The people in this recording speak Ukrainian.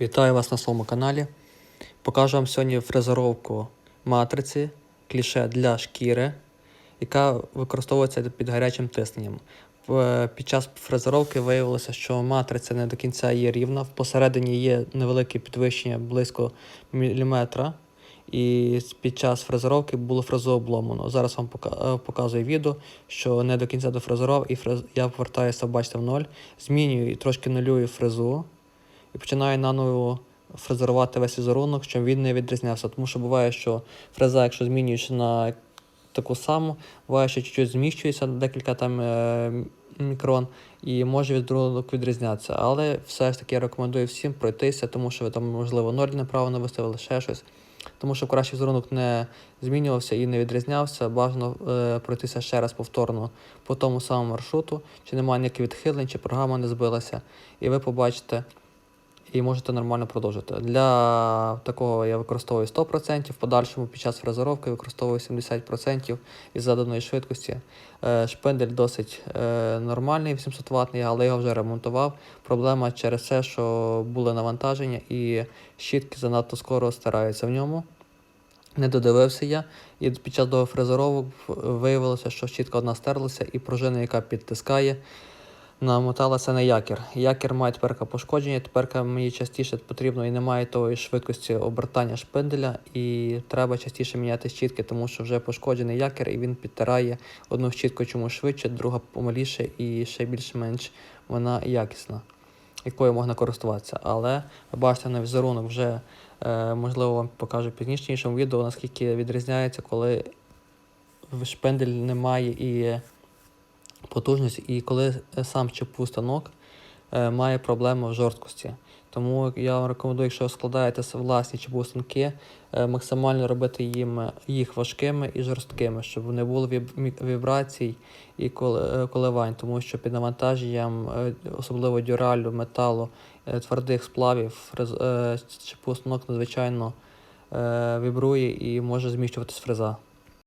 Вітаю вас на своєму каналі. Покажу вам сьогодні фрезеровку матриці кліше для шкіри, яка використовується під гарячим тисненням. Під час фрезеровки виявилося, що матриця не до кінця є рівна. Посередині є невелике підвищення близько міліметра. І під час фрезеровки було фрезу обломано. Зараз вам е, показую відео, що не до кінця дофрезерував, і фрез... я повертаюся, бачите, в ноль. Змінюю і трошки нулюю фрезу і починаю наново фрезерувати весь візерунок, щоб він не відрізнявся. Тому що буває, що фреза, якщо змінюєш на таку саму, буває, що чуть-чуть зміщується декілька там е, мікрон, і може візерунок відрізнятися. Але все ж таки я рекомендую всім пройтися, тому що ви там, можливо, ноль неправильно виставили, ще щось. Тому що краще візерунок не змінювався і не відрізнявся, бажано е, пройтися ще раз повторно по тому самому маршруту, чи немає ніяких відхилень, чи програма не збилася, і ви побачите і можете нормально продовжити. Для такого я використовую 100%, в подальшому під час фрезеровки використовую 70% із заданої швидкості. Е, Шпиндель досить е, нормальний, 800 ватний, але я його вже ремонтував. Проблема через те, що були навантаження і щітки занадто скоро стираються в ньому. Не додивився я, і під час дофрезеровок виявилося, що щітка одна стерлася, і пружина, яка підтискає, намоталася на якір. Якір має тепер пошкодження, тепер мені частіше потрібно і немає тої швидкості обертання шпинделя, і треба частіше міняти щітки, тому що вже пошкоджений якір, і він підтирає одну щітку чомусь швидше, друга помаліше і ще більш-менш вона якісна, якою можна користуватися. Але бачите на візерунок вже, е, можливо, вам покажу пізніше іншому відео, наскільки відрізняється, коли шпиндель немає і потужність, і коли е, сам чепу станок е, має проблеми в жорсткості. Тому я вам рекомендую, якщо складаєте власні чепу станки, е, максимально робити їм їх важкими і жорсткими, щоб не було вібрацій і коливань, тому що під навантаженням, особливо дюралю, металу, твердих сплавів, е, станок надзвичайно вібрує і може зміщуватись фреза.